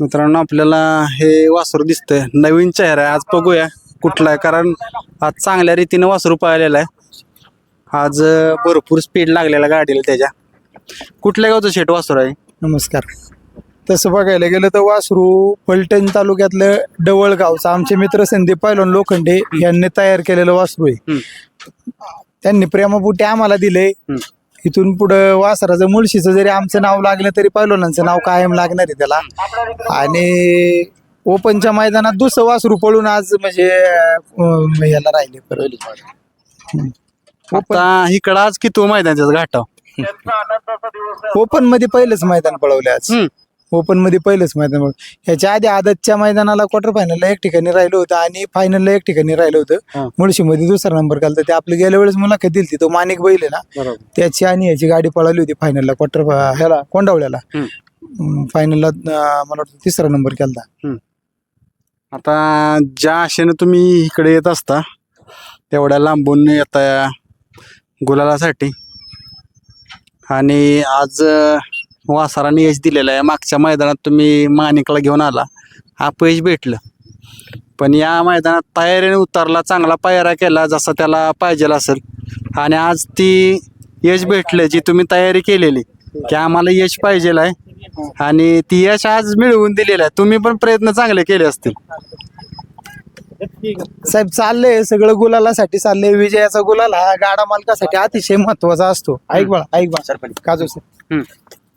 मित्रांनो आपल्याला हे वासरू दिसतंय. नवीन चेहरा आहे. आज बघूया कुठला आहे. कारण आज चांगल्या रीतीनं वासरू पाहिलेलं आहे. आज भरपूर स्पीड लागलेला गाडीला त्याच्या. कुठल्या गावचं शेट वासरू आहे? नमस्कार. तसं बघायला गेलं तर वासरू फलटण तालुक्यातलं डवळ गावचं आमचे मित्र संदीप पैलवान लोखंडे यांनी तयार केलेलं वासरू आहे. त्यांनी प्रेमापुटी आम्हाला दिले. इथून पुढं वासराचं मुळशीचं जरी आमचं नाव लागलं तरी पैलवानांचं नाव कायम लागणार आहे त्याला. आणि ओपनच्या मैदानात दुसरं वासरू पळून आज म्हणजे अं, याला राहिले परत. आता इकडं आज किती मैदान त्याचं घाटाव ओपनमध्ये पहिलंच मैदान पळवलं आज. हम्म. ओपनमध्ये पहिलंच मैदान पळवलं. ह्याच्या आधी आदतच्या मैदानाला क्वार्टर फायनलला एक ठिकाणी राहिलं होतं आणि फायनलला एक ठिकाणी राहिलं. होतं. मुळशीमध्ये दुसरा नंबर केला ते आपलं गेल्या वेळेस मुलाखत दिली तो माणिक बैल ना? त्याची आणि ह्याची गाडी पळवली होती फायनलला क्वार्टर ह्याला कोंडावळ्याला. फायनलला मला वाटतं तिसरा नंबर केला आता ज्या आशेनं तुम्ही इकडे येत असता तेवढ्या लांबून येता गुलालासाठी. आणि आज वासराने यश दिलेलं आहे. मागच्या मैदानात तुम्ही माणिकला घेऊन आला. अपयश भेटलं. पण या मैदानात तयारीने उतरला चांगला पायरा केला जसा त्याला पाहिजेल असेल. आणि आज ती यश भेटलं जी तुम्ही तयारी केलेली की आम्हाला यश पाहिजेल आहे. आणि ती यश आज मिळवून दिलेलं आहे. तुम्ही पण प्रयत्न चांगले केले असतील. साहेब चाललंय सगळं गुलालासाठी चाललंय. विजयाचा गुलाल हा गाडा मालकासाठी अतिशय महत्त्वाचा असतो. ऐक बाळा ऐक बाळा. काजू सर.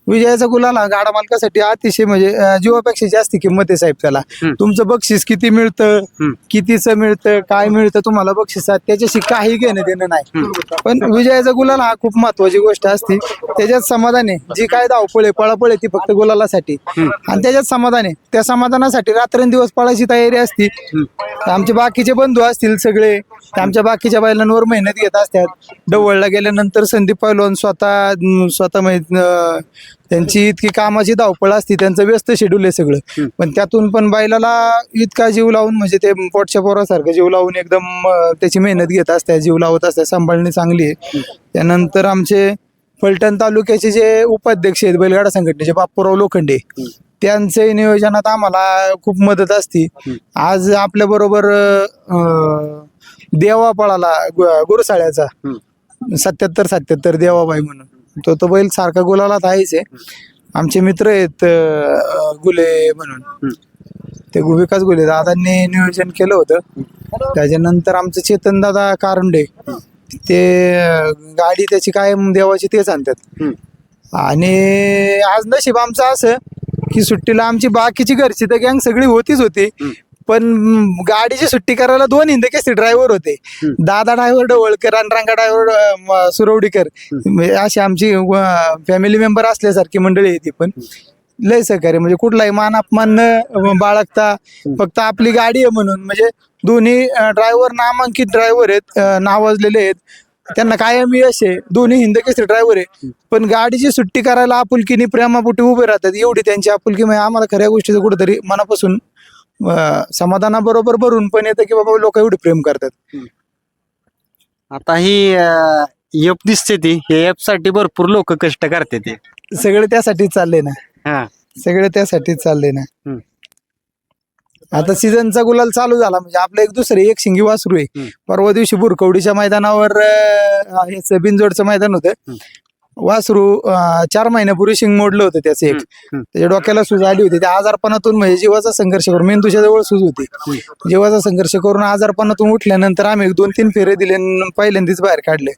विजयाचा गुलाल गाडा मालकासाठी अतिशय म्हणजे अं, जीवापेक्षा जास्ती किंमत आहे साहेब त्याला. हम्म. तुमचं बक्षीस किती मिळतं? हम्म. कितीचं मिळतं? काय मिळतं? तुम्हाला बक्षिसात त्याच्याशी काही घेणं देणं नाही. पण विजयाचा गुलाल हा खूप महत्वाची गोष्ट असते. त्याच्यात समाधान आहे. जी काय धावपळ आहे पळापळ आहे ती फक्त गुलालासाठी. आणि त्याच्यात समाधान आहे. त्या समाधानासाठी रात्रंदिवस पळायची तयारी असती. आमचे बाकीचे बंधू असतील सगळे आमच्या बाकीच्या बैलांवर मेहनत घेत असतात. डवळला गेल्यानंतर संदीप पैलवान स्वतः स्वतः त्यांची इतकी कामाची धावपळ असते त्यांचं व्यस्त शेड्यूल आहे सगळं. पण त्यातून पण बैलाला इतका जीव लावून म्हणजे ते पोटच्या पोरासारखं जीव लावून एकदम त्याची मेहनत घेत असतात जीव लावत असतात सांभाळणी चांगली आहे. त्यानंतर आमचे फलटण तालुक्याचे जे उपाध्यक्ष आहेत बैलगाडा संघटनेचे बापूराव लोखंडे त्यांचे नियोजनात आम्हाला खूप मदत असते. आज आपल्या बरोबर देवा पळाला गुरुसाळ्याचा. सत्याहत्तर सत्याहत्तर देवाबाई म्हणून. तो तो बैल सारखा गुलालात आहेच आहे. आमचे मित्र आहेत गुले म्हणून. ते विकास गुले दादांनी नियोजन केलं होतं. त्याच्यानंतर आमचं चेतन दादा कारंडे ते गाडी त्याची कायम देवाची तेच आणतात. आणि आज नशीब आमचं असं की सुट्टीला आमची बाकीची घरची तर गँग सगळी होतीच होती. पण गाडीची सुट्टी करायला दोन हिंदकेसरी ड्रायव्हर होते. दादा ड्रायव्हर डवळकर आणि रंगा ड्रायव्हर सुरवडीकर. म्हणजे अशी आमची फॅमिली मेंबर असल्यासारखी मंडळी आहे ती पण. लय सहकार्य म्हणजे कुठलाही मान अपमान न बाळगता फक्त आपली गाडी आहे म्हणून. म्हणजे दोन्ही ड्रायव्हर नामांकित ड्रायव्हर आहेत नावाजलेले आहेत. त्यांना कायम यश आहे. दोन्ही हिंदकेसरी ड्रायव्हर आहे. पण गाडीची सुट्टी करायला आपुलकीने प्रेमापोटी उभे राहतात. एवढी त्यांची आपुलकी म्हणजे आम्हाला खऱ्या गोष्टीचं कुठेतरी मनापासून समाधानाबरोबर भरून पण येतं की बाबा लोक एवढे प्रेम करतात. आता ही एप दिसते ती हे ऍपसाठी भरपूर लोक कष्ट करते ते. सगळे त्यासाठीच चाललंय ना. सगळे त्यासाठीच चाललंय ना. आता सीझनचा गुलाल चालू झाला. म्हणजे आपलं एक दुसरं एक शिंगी वासरू आहे. परवा दिवशी बुरकवडीच्या मैदानावर बिनजोडचं मैदान होतं. वासरू चार महिन्यापूर्वी शिंग मोडलं होतं त्याचं एक. त्याच्या डोक्याला सूज आली होती. त्या आजारपणातून म्हणजे जीवाचा संघर्ष करून मेंदूच्या जवळ सूज होती. जीवाचा संघर्ष करून आजारपणातून उठल्यानंतर आम्ही दोन तीन फेरे दिले पहिल्यांदाच बाहेर काढले.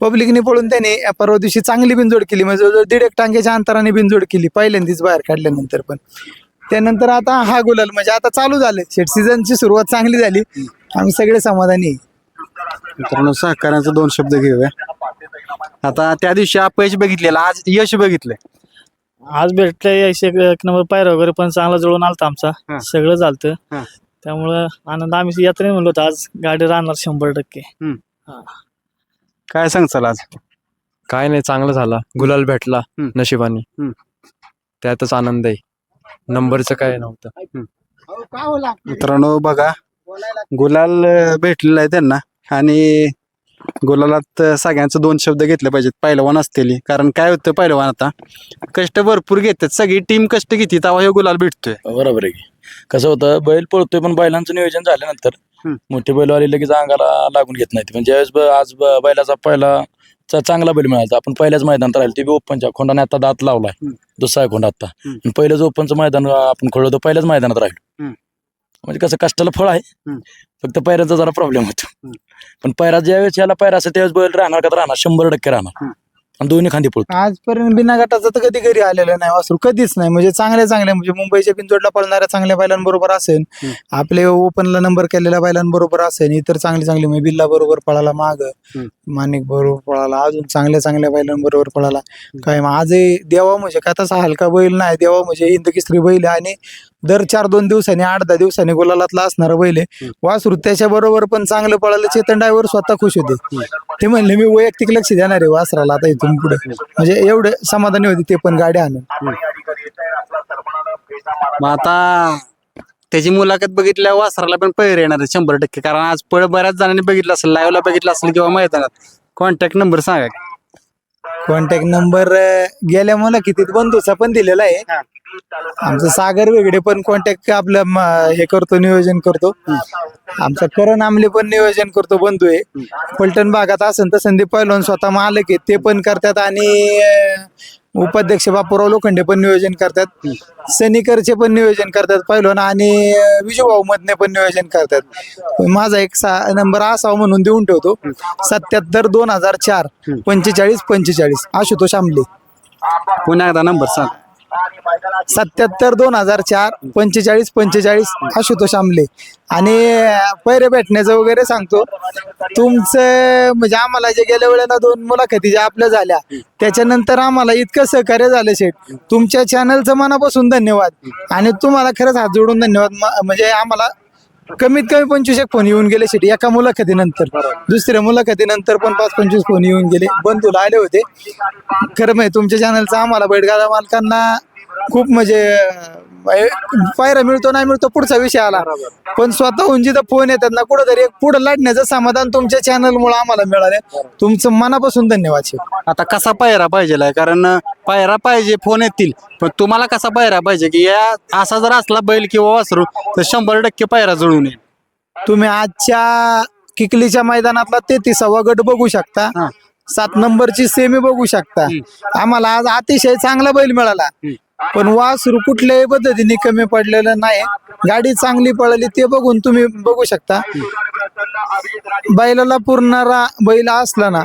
पब्लिकने पळून त्याने परवा दिवशी चांगली बिनजोड केली. म्हणजे दीड एक टांग्याच्या अंतराने बिनजोड केली. पहिल्यांदाच बाहेर काढल्यानंतर पण. त्यानंतर आता हा गुलाल म्हणजे आता चालू झाले शेट सीझनची सुरुवात चांगली झाली. आम्ही सगळे समाधानी आहे. मित्रांनो सहकार्याचे दोन शब्द घेऊया. आता त्या दिवशी अपयश बघितलेलं आज यश बघितलंय. आज भेटलंय यश एक एक नंबर पायरा वगैरे पण चांगला जुळून आलता हा. आमचा सगळं झालतं. हा. त्यामुळं आनंद आम्ही यात्रेने म्हणलो होतो आज गाडी राहणार शंभर टक्के. काय सांगचाल आज? काय नाही चांगलं झाला. गुलाल भेटला हम्म. नशिबाने. हम्म. त्यातच आनंद आहे. नंबरचं काय नव्हतं. मित्रांनो बघा. गुलाल भेटलेला आहे त्यांना. आणि गुलालात सगळ्यांचं दोन शब्द घेतले पाहिजेत. पहिलवान असतेली. कारण काय होतं पहिलवान आता? कष्ट भरपूर घेतात. सगळी टीम कष्ट घेते. तेव्हा हे गुलाल भेटतोय. बरोबर आहे की. कसं होतं? बैल पळतोय पण बैलांचं नियोजन झाल्यानंतर. मोठे बैलवाले लगेच अंगाला लागून घेत नाहीत. म्हणजे आज बैलाचा पहिला चा- चांगला बैल मिळाला. आपण पहिल्याच मैदानात राहील ते बी ओपनच्या खोंडाने आता दात लावलाय. दुसरा आहे खोंड आता हम्म. आणि ओपनचं मैदान आपण खोळलो होतो पहिल्याच मैदानात राहिलो हम्म. म्हणजे कसं कष्टाला फळ आहे हम्म. फक्त पैऱ्याचा जरा प्रॉब्लेम होतो हम्म. पण पैरा ज्यावेळेस याला पैरा असेल त्यावेळेस बैल राहणार का तर राहणार शंभर टक्के राहणार हम्म. आणि दोन्ही खांदी पळतो. आजपर्यंत बिना गटाचं तर कधी घरी आलेलं नाही वासरू कधीच नाही. म्हणजे चांगल्या चांगल्या म्हणजे मुंबईच्या पिंजोडला पळणाऱ्या चांगल्या बैलांबरोबर असेल. आपले ओपनला नंबर केलेल्या बैलांबरोबर असेल इतर चांगली चांगली म्हणजे बिल्ला बरोबर पळाला माग. माणिक बरोबर पळाला अजून चांगल्या चांगल्या बैलांबरोबर पळाला. काय मग आजही देवा म्हणजे का तसा हलका बैल नाही देवा म्हणजे हिंद केसरी बैल आणि दर चार दोन दिवसांनी आठ दहा दिवसांनी गुलालातला असणारा बैल आहे. वासरू त्याच्या बरोबर पण चांगलं पळालं चेतन ड्रायव्हर स्वतः खुश होते. ते म्हणले मी वैयक्तिक लक्ष देणार आहे वासराला आता इथून पुढे. म्हणजे एवढे समाधानी होते ते पण गाडी आणून. मग आता त्याची मुलाखत बघितल्या वासराला पण पैर येणार आहे शंभर टक्के. कारण आज पळ बऱ्याच जणांनी बघितलं असेल लाईव्हला बघितलं असेल किंवा मैदानात. कॉन्टॅक्ट नंबर सांगा कॉन्टॅक्ट नंबर गेल्या मला किती बंधूचा पण दिलेला आहे. आमचं सागर वेगळे पण कॉन्टॅक्ट आपलं म- हे करतो नियोजन करतो. आमचा करण आमले पण नियोजन करतो बंधू आहे. पलटण भागात असेल तर संदीप पैलवान स्वतः मालक आहे ते पण करतात आणि अं, उपाध्यक्ष बापूराव लोखंडे पण नियोजन करतात. सनीकरचे पण नियोजन करतात पैलवान आणि विजूभाऊ मधने पण नियोजन करतात. माझा एक सहा नंबर असावा म्हणून देऊन ठेवतो. सत्याहत्तर दोन हजार चार. पंचेचाळीस पंचेचाळीस. आशुतोष आमले. पुन्हा एकदा नंबर सांग. सत्याहत्तर दोन हजार चार पंचेचाळीस पंचेचाळीस आशुतोष आमले. आणि पैरे भेटण्याचं वगैरे सांगतो. तुमचं म्हणजे आम्हाला जे गेल्या वेळेला दोन मुलाखती ज्या आपल्या झाल्या त्याच्यानंतर आम्हाला इतकं सहकार्य झालं शेठ. तुमच्या चॅनलचं मनापासून धन्यवाद. आणि तुम्हाला खरंच हात जोडून धन्यवाद. म्हणजे आम्हाला कमीत कमी पंचवीस एक फोन येऊन गेले शेठ एका मुलाखतीनंतर. दुसऱ्या मुलाखतीनंतर पण पाच पंचवीस फोन येऊन गेले. बंधूला आले होते. खरं म्हणजे तुमच्या चॅनलचा आम्हाला बैठगाला मालकांना खूप म्हणजे पायरा मिळतो नाही मिळतो पुढचा विषय आला. पण स्वतःहून जिथं फोन येतात ना कुठंतरी एक पुढे लाटण्याचं समाधान तुमच्या चॅनल मुळे आम्हाला मिळाले तुमचं मनापासून धन्यवाद शेठ आता कसा पायरा पाहिजे कारण पायरा पाहिजे फोन येतील. पण तुम्हाला कसा पायरा पाहिजे? की या असा जर असला बैल किंवा वासरू तर शंभर टक्के पायरा जुळून येईल. तुम्ही आजच्या किकलीच्या मैदानातला तेहतीसावा गट बघू शकता. सात नंबरची सेमी बघू शकता. आम्हाला आज अतिशय चांगला बैल मिळाला. पण वासरू कुठल्याही पद्धतीने कमी पडलेलं नाही. गाडी चांगली पळाली ते बघून तुम्ही बघू शकता. बैलाला पुरणारा बैल असला ना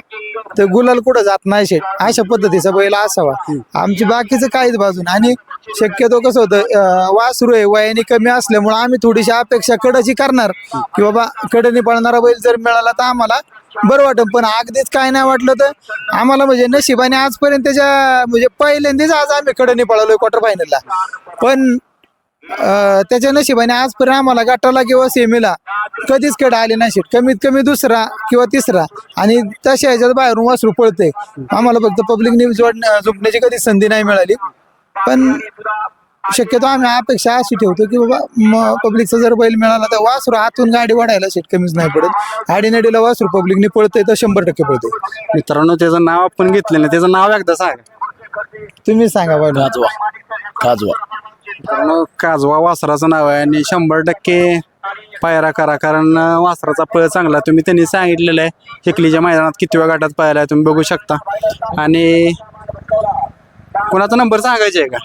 तर गुलाल कुठं जात नाही शेट अशा पद्धतीचा बैल असावा. आमची बाकीचं काहीच बाजून आणि शक्यतो कसं होतं वासरू आहे वयाने कमी असल्यामुळे आम्ही थोडीशी अपेक्षा कडशी करणार. की बाबा कडनी पळणारा बैल जर मिळाला तर आम्हाला बरं वाटत पण अगदीच काय नाही वाटलं तर आम्हाला म्हणजे नशिबाने आजपर्यंत त्याच्या म्हणजे पहिल्यांदाच आज आम्ही कडनी पळालोय क्वार्टर फायनलला पण त्याच्या नशिबाने आजपर्यंत आम्हाला गटाला किंवा सेमीला कधीच कडे आले नाही कमीत कमी दुसरा किंवा तिसरा. आणि तशा ह्याच्यात बाहेरून वासरू पळते आम्हाला फक्त पब्लिक न्यूज झुकण्याची कधीच संधी नाही मिळाली. पण शक्यतो आम्ही अपेक्षा अशी ठेवतो की बाबा पब्लिकचा जर बैल मिळाला तर वासरू हातून गाडी वाढायला शेट कमीच नाही पडत. आडीनडीला वासरू पब्लिकने पळतंय तर शंभर टक्के पळते मित्रांनो त्याचं नाव आपण घेतलं नाही. त्याचं नाव एकदा सांगा. तुम्ही सांगा बैल काजवा. काजवा. मित्रांनो काजवा वासराचं नाव आहे आणि शंभर टक्के पायरा करा कारण वासराचा पळ चांगला. तुम्ही त्यांनी सांगितलेलं आहे चिखलीच्या मैदानात किती वेळ गाठात पाहिला आहे तुम्ही बघू शकता. आणि कोणाचा नंबर सांगायचा आहे का.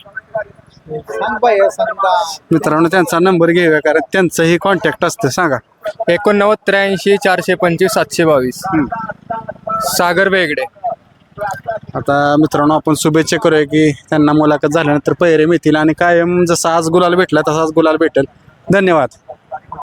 मित्रांनो त्यांचा नंबर घेऊया कारण त्यांचंही कॉन्टॅक्ट असतं सांगा. एकोणनव्वद त्र्याऐंशी चारशे पंचवीस सातशे बावीस. सागर बेगडे आता मित्रांनो आपण शुभेच्छा करूया की त्यांना मुलाखत झाल्यानंतर पैरे मिळतील आणि कायम जसा आज गुलाल भेटला तसाच गुलाल भेटेल. धन्यवाद.